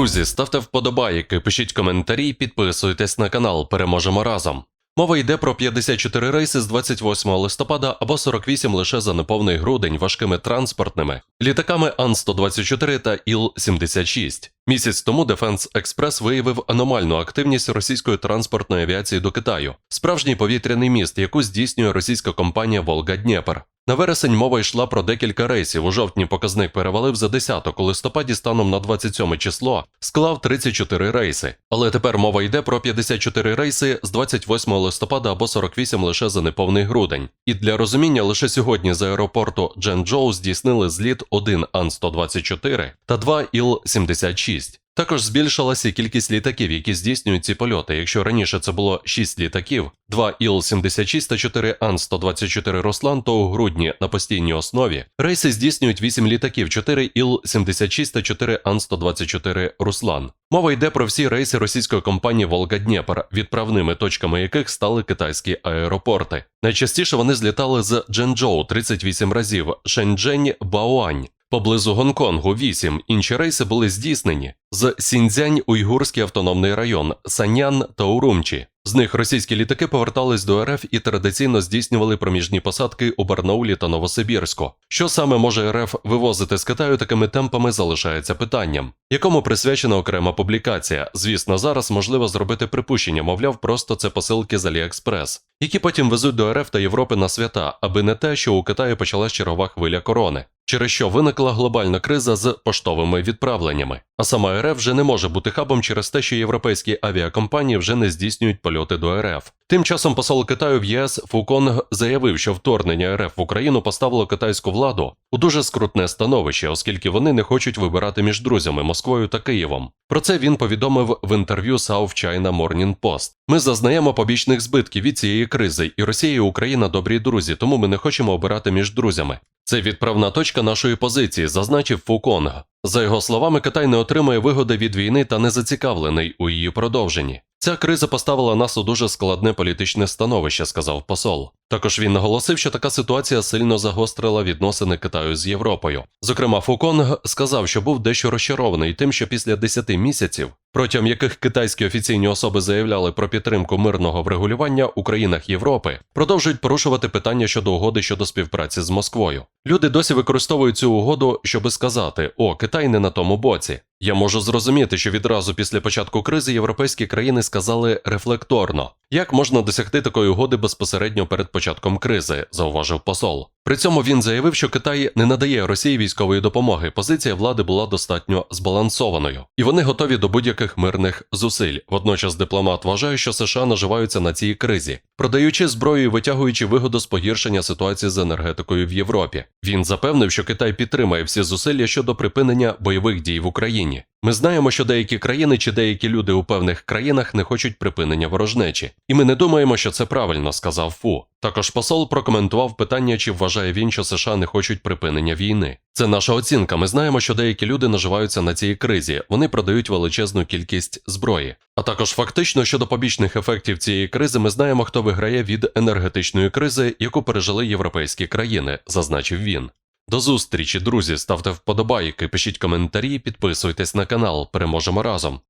Друзі, ставте вподобайки, пишіть коментарі, підписуйтесь на канал. Переможемо разом. Мова йде про 54 рейси з 28 листопада або 48 лише за неповний грудень важкими транспортними літаками Ан-124 та Іл-76. Місяць тому Defense Express виявив аномальну активність російської транспортної авіації до Китаю, справжній повітряний міст, яку здійснює російська компанія Волга Дніпр. На вересень мова йшла про декілька рейсів. У жовтні показник перевалив за десяток, у листопаді станом на 27 число склав 34 рейси. Але тепер мова йде про 54 рейси з 28 листопада або 48 лише за неповний грудень. І для розуміння лише сьогодні з аеропорту Дженджоу здійснили зліт 1 Ан-124 та 2 Іл-76. Також збільшилася кількість літаків, які здійснюють ці польоти. Якщо раніше це було 6 літаків, 2 Іл-76 та 4 Ан-124 Руслан, то у грудні на постійній основі рейси здійснюють 8 літаків, 4 Іл-76 та 4 Ан-124 Руслан. Мова йде про всі рейси російської компанії Волга Дніпр, відправними точками яких стали китайські аеропорти. Найчастіше вони злітали з Дженджоу 38 разів, Шенджень, Баоань. Поблизу Гонконгу 8 інші рейси були здійснені з Сіньцзянь Уйгурський автономний район, Санян та Урумчі. З них російські літаки повертались до РФ і традиційно здійснювали проміжні посадки у Барнаулі та Новосибірську. Що саме може РФ вивозити з Китаю такими темпами залишається питанням, якому присвячена окрема публікація. Звісно, зараз можливо зробити припущення, мовляв, просто це посилки з Аліекспрес, які потім везуть до РФ та Європи на свята, аби не те, що у Китаї почалась чергова хвиля корони через що виникла глобальна криза з поштовими відправленнями. А сама РФ вже не може бути хабом через те, що європейські авіакомпанії вже не здійснюють польоти до РФ. Тим часом посол Китаю в ЄС Фуконг заявив, що вторгнення РФ в Україну поставило китайську владу у дуже скрутне становище, оскільки вони не хочуть вибирати між друзями Москвою та Києвом. Про це він повідомив в інтерв'ю South China Morning Post. Ми зазнаємо побічних збитків від цієї кризи, і Росія і Україна добрі друзі, тому ми не хочемо обирати між друзями. Це відправна точка нашої позиції, зазначив Фуконг. За його словами, Китай не отримує вигоди від війни та не зацікавлений у її продовженні. Ця криза поставила нас у дуже складне політичне становище, сказав посол. Також він наголосив, що така ситуація сильно загострила відносини Китаю з Європою. Зокрема, Фуконг сказав, що був дещо розчарований тим, що після 10 місяців, протягом яких китайські офіційні особи заявляли про підтримку мирного врегулювання у країнах Європи, продовжують порушувати питання щодо угоди щодо співпраці з Москвою. Люди досі використовують цю угоду, щоби сказати: О, Китай не на тому боці. Я можу зрозуміти, що відразу після початку кризи європейські країни сказали рефлекторно, як можна досягти такої угоди безпосередньо перед початком кризи, зауважив посол. При цьому він заявив, що Китай не надає Росії військової допомоги. Позиція влади була достатньо збалансованою, і вони готові до будь-яких мирних зусиль. Водночас дипломат вважає, що США наживаються на цій кризі, продаючи зброю і витягуючи вигоду з погіршення ситуації з енергетикою в Європі. Він запевнив, що Китай підтримає всі зусилля щодо припинення бойових дій в Україні. Ми знаємо, що деякі країни чи деякі люди у певних країнах не хочуть припинення ворожнечі, і ми не думаємо, що це правильно, сказав Фу. Також посол прокоментував питання, чи вважає він, що США не хочуть припинення війни. Це наша оцінка. Ми знаємо, що деякі люди наживаються на цій кризі, вони продають величезну кількість зброї. А також фактично щодо побічних ефектів цієї кризи, ми знаємо, хто виграє від енергетичної кризи, яку пережили європейські країни, зазначив він. До зустрічі, друзі. Ставте вподобайки, пишіть коментарі, підписуйтесь на канал. Переможемо разом.